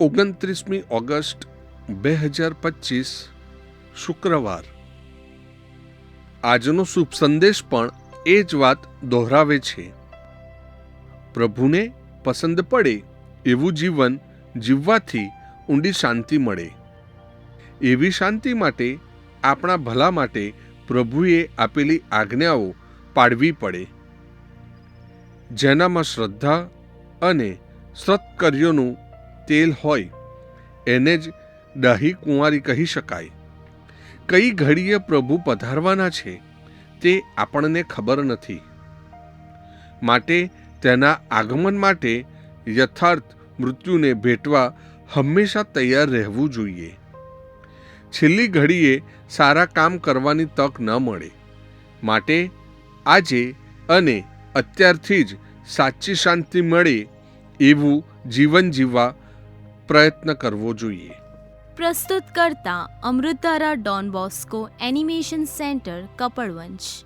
ઓગણત્રીસમી August બે હજાર પચીસ, શુક્રવાર. આજનો શુભ સંદેશ પણ એ જ વાત દોહરાવે છે. પ્રભુને પસંદ પડે એવું જીવન જીવવાથી ઊંડી શાંતિ મળે. એવી શાંતિ માટે આપણા ભલા માટે પ્રભુએ આપેલી આજ્ઞાઓ પાડવી પડે. જેનામાં શ્રદ્ધા અને સત્કર્યોનું તેલ હોય, એને જ દહી કુંવારી કહી શકાય. કઈ ઘડીએ પ્રભુ પધારવાના છે, તે આપણને ખબર નથી. માટે તેના આગમન માટે યથાર્થ મૃત્યુને ભેટવા હંમેશા તૈયાર રહેવું જોઈએ. છેલ્લી ઘડીએ સારા કામ કરવાની તક ન મળે. માટે આજે અને અત્યારથી જ સાચી શાંતિ મળે એવું જીવન જીવવા પ્રયત્ન કરવો જોઈએ. પ્રસ્તુત કરતા અમૃતારા Don Bosco animation centre Kapadvanj